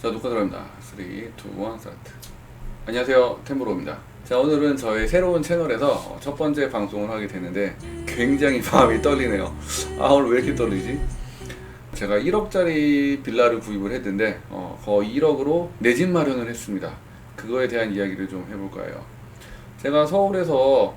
자 녹화 들어갑니다. 3, 2, 1 스타트. 안녕하세요. 템브로입니다. 자 오늘은 저의 새로운 채널에서 어, 첫 번째 방송을 하게 되는데 굉장히 마음이 떨리네요. 아 오늘 왜 이렇게 떨리지? 제가 1억짜리 빌라를 구입을 했는데 어, 거의 1억으로 내 집 마련을 했습니다. 그거에 대한 이야기를 좀 해볼 거예요. 제가 서울에서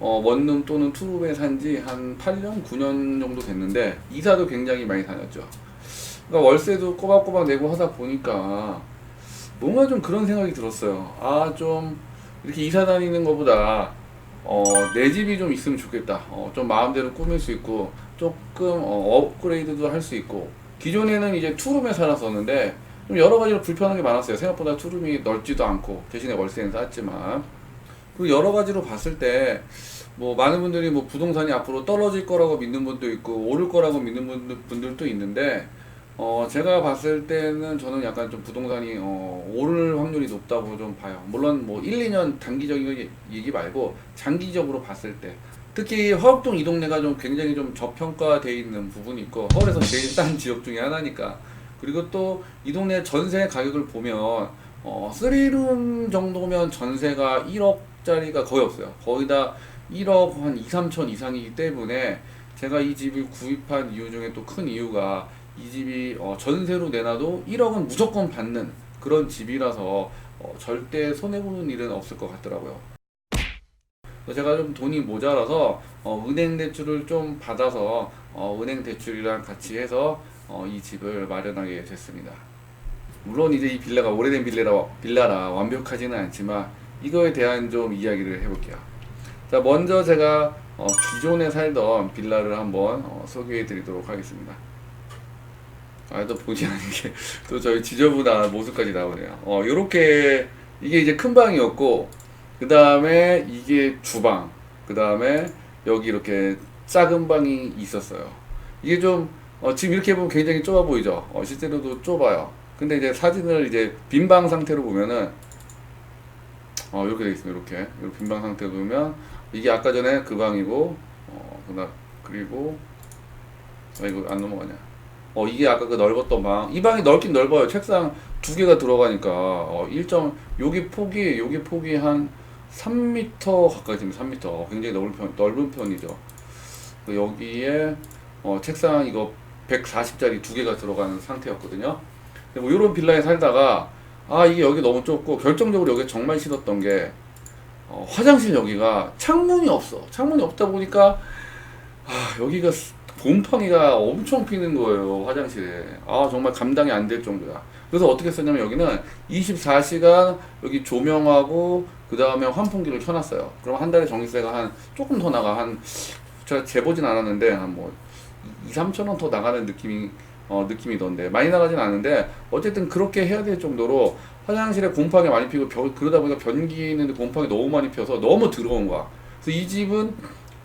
어, 원룸 또는 투룸에 산지 한 8년, 9년 정도 됐는데 이사도 굉장히 많이 다녔죠 그러니까 월세도 꼬박꼬박 내고 하다 보니까 뭔가 좀 그런 생각이 들었어요. 아, 좀 이렇게 이사 다니는 것보다 어, 내 집이 좀 있으면 좋겠다. 어, 좀 마음대로 꾸밀 수 있고 조금 어, 업그레이드도 할 수 있고 기존에는 이제 투룸에 살았었는데 좀 여러 가지로 불편한 게 많았어요. 생각보다 투룸이 넓지도 않고 대신에 월세는 쌌지만 그 여러 가지로 봤을 때 뭐 많은 분들이 뭐 부동산이 앞으로 떨어질 거라고 믿는 분도 있고 오를 거라고 믿는 분들, 분들도 있는데 어, 제가 봤을 때는 저는 약간 좀 부동산이 어, 오를 확률이 높다고 좀 봐요. 물론 뭐 1, 2년 단기적인 얘- 얘기 말고 장기적으로 봤을 때 특히 화곡동 이 동네가 좀 굉장히 좀 저평가돼 있는 부분이 있고 서울에서 제일 싼 지역 중에 하나니까 그리고 또 이 동네 전세 가격을 보면 어, 3룸 정도면 전세가 1억짜리가 거의 없어요. 거의 다 1억 한 2, 3천 이상이기 때문에 제가 이 집을 구입한 이유 중에 또 큰 이유가 이 집이 어, 전세로 내놔도 1억은 무조건 받는 그런 집이라서 어, 절대 손해보는 일은 없을 것 같더라고요. 제가 좀 돈이 모자라서 어, 은행 대출을 좀 받아서 어, 은행 대출이랑 같이 해서 어, 이 집을 마련하게 됐습니다. 물론 이제 이 빌라가 오래된 빌라라, 빌라라 완벽하지는 않지만 이거에 대한 좀 이야기를 해볼게요. 자 먼저 제가 어, 기존에 살던 빌라를 한번 어, 소개해 드리도록 하겠습니다. 아, 또 보지 않은 게, 또 저희 지저분한 모습까지 나오네요. 어, 요렇게, 이게 이제 큰 방이었고, 그 다음에 이게 주방, 그 다음에 여기 이렇게 작은 방이 있었어요. 이게 좀, 어, 지금 이렇게 보면 굉장히 좁아 보이죠? 어, 실제로도 좁아요. 근데 이제 사진을 이제 빈 방 상태로 보면은, 어, 이렇게 돼 있습니다. 이렇게. 이렇게 빈 방 상태로 보면, 이게 아까 전에 그 방이고, 어, 그다 그리고, 아, 이거 안 넘어가냐. 어 이게 아까 그 넓었던 방. 이 방이 넓긴 넓어요. 책상 두 개가 들어가니까 어 1점 여기 폭이 여기 폭이 한 3m 가까이 됩니다. 3m. 어, 굉장히 넓은 편 넓은 편이죠. 그 여기에 어 책상 이거 140짜리 두 개가 들어가는 상태였거든요. 근데 뭐 이런 빌라에 살다가 아 이게 여기 너무 좁고 결정적으로 여기 정말 싫었던 게 어, 화장실 여기가 창문이 없어. 창문이 없다 보니까 아 여기가 곰팡이가 엄청 피는 거예요 화장실에. 아 정말 감당이 안 될 정도야. 그래서 어떻게 썼냐면 여기는 24시간 여기 조명하고 그 다음에 환풍기를 켜놨어요. 그럼 한 달에 전기세가 한 조금 더 나가 한 제가 재보진 않았는데 한 뭐 2, 3천 원 더 나가는 느낌이 어 느낌이던데 많이 나가진 않은데 어쨌든 그렇게 해야 될 정도로 화장실에 곰팡이 많이 피고 벼- 그러다 보니까 변기는 곰팡이 너무 많이 펴서 너무 더러운 거야. 그래서 이 집은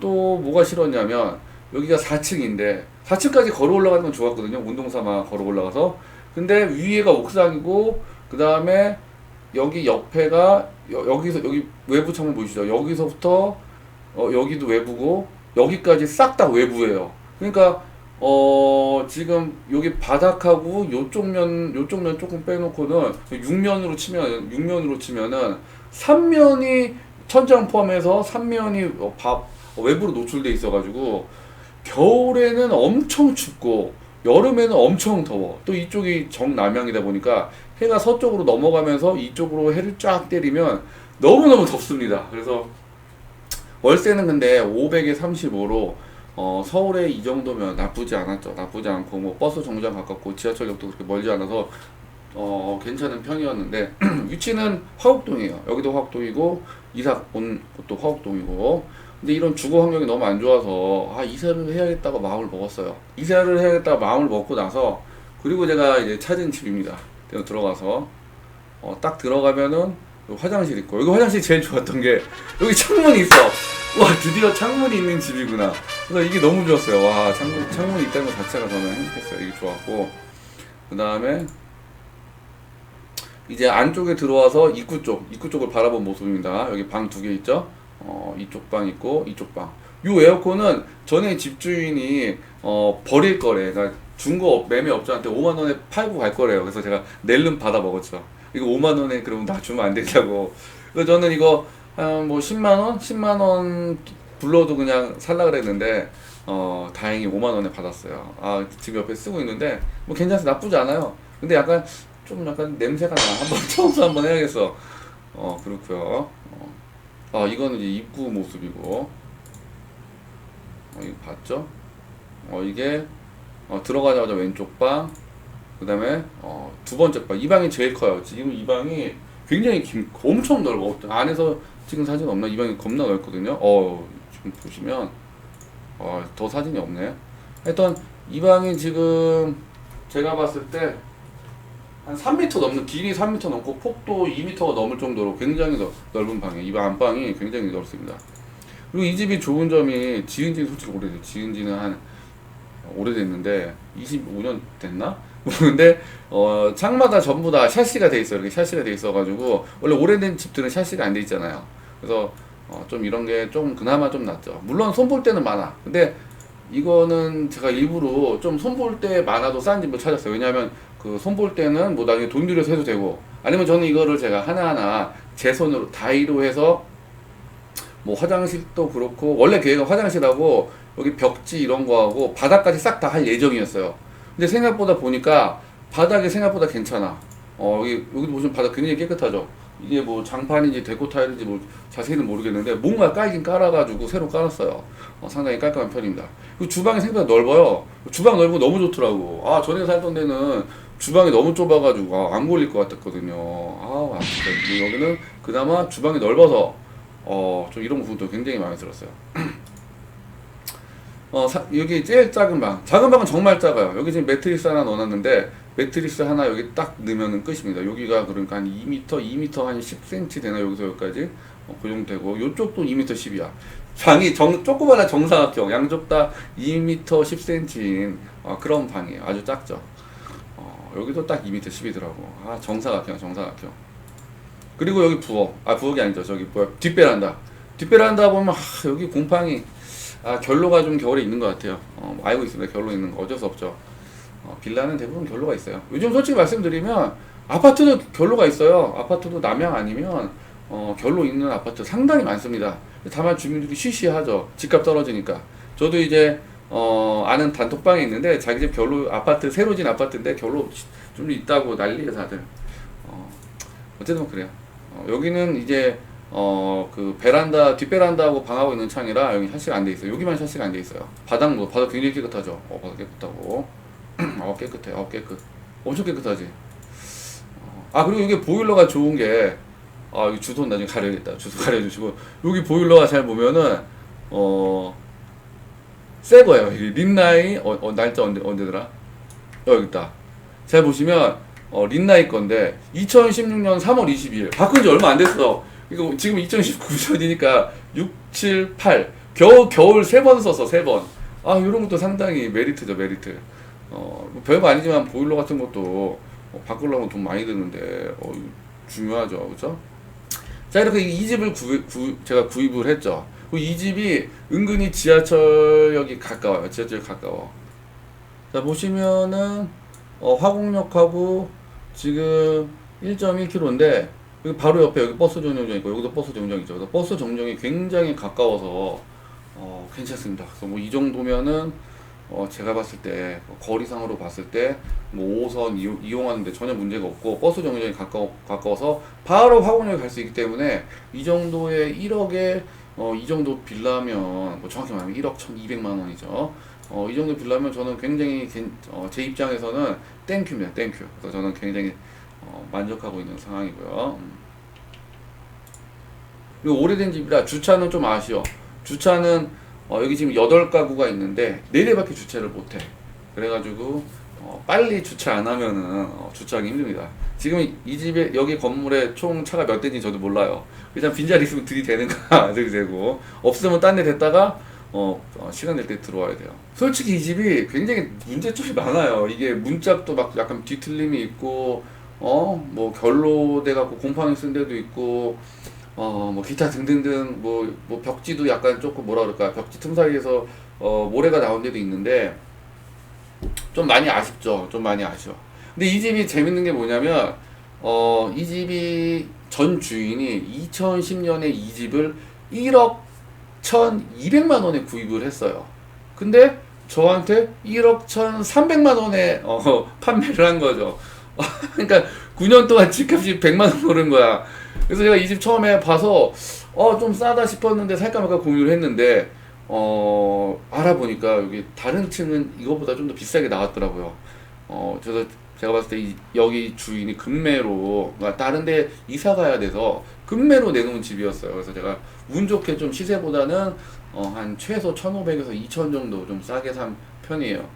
또 뭐가 싫었냐면 여기가 4층인데 4층까지 걸어 올라가는 건 좋았거든요. 운동 삼아 걸어 올라가서. 근데 위에가 옥상이고 그 다음에 여기 옆에가 여, 여기서 여기 외부 창문 보이시죠? 여기서부터 어, 여기도 외부고 여기까지 싹 다 외부예요. 그러니까 어 지금 여기 바닥하고 요쪽 면 요쪽 면 조금 빼놓고는 육면으로 치면 육면으로 치면은 삼면이 천장 포함해서 삼면이 어, 밥 외부로 노출돼 있어가지고 겨울에는 엄청 춥고 여름에는 엄청 더워. 또 이쪽이 정남향이다 보니까 해가 서쪽으로 넘어가면서 이쪽으로 해를 쫙 때리면 너무너무 덥습니다. 그래서 월세는 근데 500에 35로 어, 서울에 이 정도면 나쁘지 않았죠. 나쁘지 않고 뭐 버스 정류장 가깝고 지하철역도 그렇게 멀지 않아서 어, 괜찮은 편이었는데 위치는 화곡동이에요. 여기도 화곡동이고 이사 온 곳도 화곡동이고 근데 이런 주거 환경이 너무 안 좋아서 아 이사를 해야겠다고 마음을 먹었어요. 이사를 해야겠다고 마음을 먹고 나서 그리고 제가 이제 찾은 집입니다. 들어가서 어, 딱 들어가면은 화장실 있고 여기 화장실 제일 좋았던 게 여기 창문이 있어. 와 드디어 창문이 있는 집이구나. 그래서 이게 너무 좋았어요. 와 창문 창문이 있다는 것 자체가 저는 행복했어요. 이게 좋았고 그 다음에 이제 안쪽에 들어와서 입구 쪽, 입구 쪽을 바라본 모습입니다. 여기 방 두 개 있죠? 어, 이쪽 방 있고 이쪽 방. 요 에어컨은 전에 집주인이 어, 버릴 거래. 그러니까 중고 매매 업자한테 5만 원에 팔고 갈 거래요. 그래서 제가 낼름 받아 먹었죠. 이거 5만 원에 그러면 나 주면 안 되냐고. 그래서 저는 이거 한뭐 10만 원, 10만 원 불러도 그냥 살라 그랬는데 어 다행히 5만 원에 받았어요. 아 지금 옆에 쓰고 있는데 뭐 괜찮아 나쁘지 않아요. 근데 약간 좀 약간 냄새가 나. 한번 청소 한번 해야겠어. 어 그렇고요. 어. 아 이거는 이제 입구 모습이고. 어 이거 봤죠? 어 이게 어, 들어가자마자 왼쪽 방. 그 다음에 어, 두 번째 방. 이 방이 제일 커요. 지금 이 방이 굉장히 긴, 엄청 넓어. 안에서 찍은 사진 없나? 이 방이 겁나 넓거든요. 어 지금 보시면 어, 더 사진이 없네. 하여튼 이 방이 지금 제가 봤을 때 한 3m 넘는 길이 3m 넘고 폭도 2m가 넘을 정도로 굉장히 넓, 넓은 방이에요. 이방 안방이 굉장히 넓습니다. 그리고 이 집이 좋은 점이 지은 지는 솔직히 오래돼요. 지은 지는 한 오래됐는데 25년 됐나? 근데 어 창마다 전부 다 샤시가 돼 있어요. 이렇게 샤시가 돼 있어 가지고 원래 오래된 집들은 샤시가 안 돼 있잖아요. 그래서 어, 좀 이런 게 좀 그나마 좀 낫죠. 물론 손볼 때는 많아. 근데 이거는 제가 일부러 좀 손볼 때 많아도 싼 집을 찾았어요. 왜냐하면 그 손볼 때는 뭐 나중에 돈 들여서 해도 되고 아니면 저는 이거를 제가 하나하나 제 손으로 다이로 해서 뭐 화장실도 그렇고 원래 계획은 화장실하고 여기 벽지 이런 거하고 바닥까지 싹 다 할 예정이었어요. 근데 생각보다 보니까 바닥이 생각보다 괜찮아. 어 여기 여기도 보시면 바닥 굉장히 깨끗하죠. 이게 뭐 장판인지 데코 타일인지 뭐 자세히는 모르겠는데 뭔가 깔긴 깔아가지고 새로 깔았어요. 어, 상당히 깔끔한 편입니다. 그리고 주방이 생각보다 넓어요. 주방 넓고 너무 좋더라고. 아 전에 살던 데는 주방이 너무 좁아가지고 아, 안 걸릴 것 같았거든요. 아 진짜 여기는 그나마 주방이 넓어서 어 좀 이런 부분도 굉장히 마음에 들었어요. 어 사- 여기 제일 작은 방, 작은 방은 정말 작아요. 여기 지금 매트리스 하나 넣어놨는데 매트리스 하나 여기 딱 넣으면 끝입니다. 여기가 그러니까 한 2m, 2m 한 10cm 되나 여기서 여기까지 어, 그 정도 되고 이쪽도 2m 10이야. 방이 정, 조그마한 정사각형, 양쪽 다 2m 10cm인 어, 그런 방이에요. 아주 작죠. 어, 여기도 딱 2m 10이더라고. 아 정사각형, 정사각형. 그리고 여기 부엌, 아 부엌이 아니죠. 저기 뭐야 뒷베란다. 뒷베란다 보면 아, 여기 곰팡이. 아 결로가 좀 겨울에 있는 것 같아요. 어, 알고 있습니다. 결로 있는 거 어쩔 수 없죠. 어, 빌라는 대부분 결로가 있어요. 요즘 솔직히 말씀드리면 아파트도 결로가 있어요. 아파트도 남양 아니면 어, 결로 있는 아파트 상당히 많습니다. 다만 주민들이 쉬쉬하죠. 집값 떨어지니까. 저도 이제 어, 아는 단톡방에 있는데 자기 집 결로 아파트 새로 진 아파트인데 결로 좀 있다고 난리예요 다들. 어, 어쨌든 그래요. 어, 여기는 이제 어 그 베란다 뒷베란다하고 방하고 있는 창이라 여기 샤시가 안 돼 있어요. 여기만 샤시가 안 돼 있어요. 바닥 뭐 바닥 굉장히 깨끗하죠. 어 바닥 깨끗하고 어 깨끗해. 어 깨끗. 엄청 깨끗하지. 어, 아 그리고 이게 보일러가 좋은 게 아, 주소 나중에 가려야겠다. 주소 가려주시고 여기 보일러가 잘 보면은 어. 새 거예요. 이 린나이 어, 어 날짜 언제 언제더라? 어, 여기 있다. 잘 보시면 어 린나이 건데 2016년 3월 22일 바꾼 지 얼마 안 됐어. 이거 지금 2019년이니까 6, 7, 8 겨우 겨울 세 번 써서 세 번. 아 이런 것도 상당히 메리트죠 메리트. 어뭐 별거 아니지만 보일러 같은 것도 어, 바꾸려면 돈 많이 드는데 어 중요하죠, 그렇죠? 자 이렇게 이 집을 구, 구, 제가 구입을 했죠. 그리고 이 집이 은근히 지하철역이 가까워요. 지하철 가까워. 자 보시면은 어, 화곡역하고 지금 1.1km인데 여기 바로 옆에 여기 버스 정류장 있고 여기도 버스 정류장이죠. 그래서 버스 정류장이 굉장히 가까워서 어, 괜찮습니다. 그래서 뭐 이 정도면은 어, 제가 봤을 때 어, 거리상으로 봤을 때 뭐 5호선 이용, 이용 하는데 전혀 문제가 없고 버스 정류장이 가까워, 가까워서 바로 화곡역에 갈 수 있기 때문에 이 정도의 1억에 어, 이 정도 빌라면 뭐 정확히 말하면 1억 1,200만 원이죠. 어, 이 정도 빌라면 저는 굉장히 괜- 어, 제 입장에서는 땡큐입니다. 땡큐. 그래서 저는 굉장히 어, 만족하고 있는 상황이고요. 음. 그리고 오래된 집이라 주차는 좀 아쉬워. 주차는 어, 여기 지금 8가구가 있는데 4대밖에 주차를 못해. 그래가지고 어, 빨리 주차 안 하면은 어, 주차하기 힘듭니다. 지금 이 집에 여기 건물에 총 차가 몇 대인지 저도 몰라요. 일단 빈자리 있으면 들이대는가 들이대고 없으면 딴데 댔다가 어, 어, 시간 될 때 들어와야 돼요. 솔직히 이 집이 굉장히 문제점이 많아요. 이게 문짝도 막 약간 뒤틀림이 있고 어 뭐 결로 돼 갖고 곰팡이 쓴 데도 있고 어 뭐 기타 등등등 뭐, 뭐 벽지도 약간 조금 뭐라 그럴까 벽지 틈 사이에서 어 모래가 나온 데도 있는데 좀 많이 아쉽죠. 좀 많이 아쉬워. 근데 이 집이 재밌는 게 뭐냐면 어, 이 집이 전 주인이 2010년에 이 집을 1억 1,200만 원에 구입을 했어요. 근데 저한테 1억 1,300만 원에 어, 판매를 한 거죠. 그러니까 9년 동안 집값이 100만 원 오른 거야. 그래서 제가 이 집 처음에 봐서 어 좀 싸다 싶었는데 살까 말까 고민을 했는데 어 알아보니까 여기 다른 층은 이거보다 좀 더 비싸게 나왔더라고요. 어 그래서 제가 봤을 때 이, 여기 주인이 금매로 그러니까 다른 데 이사 가야 돼서 금매로 내놓은 집이었어요. 그래서 제가 운 좋게 좀 시세보다는 어, 한 최소 1,500에서 2,000 정도 좀 싸게 산 편이에요.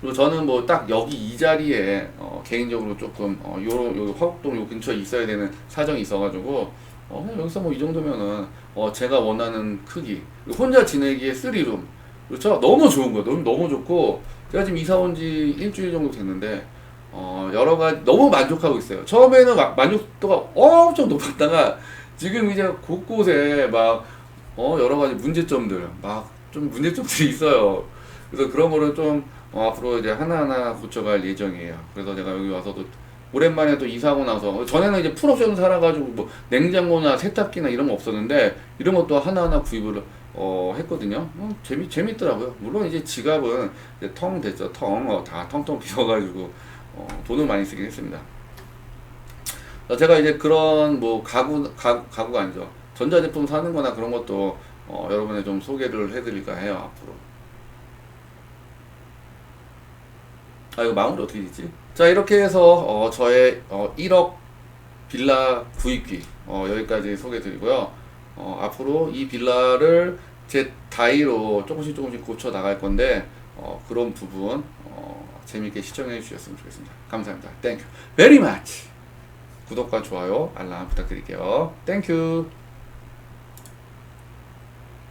그리고 저는 뭐 딱 여기 이 자리에 어, 개인적으로 조금 어, 요런 요 화곡동 요 근처에 있어야 되는 사정이 있어가지고 어, 그냥 여기서 뭐 이 정도면은 어, 제가 원하는 크기. 혼자 지내기에 3룸. 그렇죠? 너무 좋은 거예요 너무 너무 좋고 제가 지금 이사 온 지 일주일 정도 됐는데 어, 여러 가지 너무 만족하고 있어요. 처음에는 막 만족도가 엄청 높았다가 지금 이제 곳곳에 막 어, 여러 가지 문제점들 막 좀 문제점들이 있어요. 그래서 그런 거를 좀 어, 앞으로 이제 하나하나 고쳐갈 예정이에요. 그래서 제가 여기 와서도 오랜만에 또 이사하고 나서 전에는 이제 풀옵션 살아가지고 뭐 냉장고나 세탁기나 이런 거 없었는데 이런 것도 하나하나 구입을 어, 했거든요. 어, 재미 재밌더라고요. 물론 이제 지갑은 이제 텅 됐죠. 텅, 어, 다 텅텅 비어가지고 어, 돈을 많이 쓰긴 했습니다. 어, 제가 이제 그런 뭐 가구 가, 가구가 아니죠. 전자제품 사는 거나 그런 것도 어, 여러분에 좀 소개를 해드릴까 해요 앞으로. 아 이거 마무리 어떻게 되지? 자 이렇게 해서 어, 저의 어, 1억 빌라 구입기 어, 여기까지 소개드리고요. 어, 앞으로 이 빌라를 제 다이로 조금씩 조금씩 고쳐 나갈 건데 어, 그런 부분 어, 재밌게 시청해 주셨으면 좋겠습니다. 감사합니다. 땡큐 very much. 구독과 좋아요 알람 부탁드릴게요. 땡큐.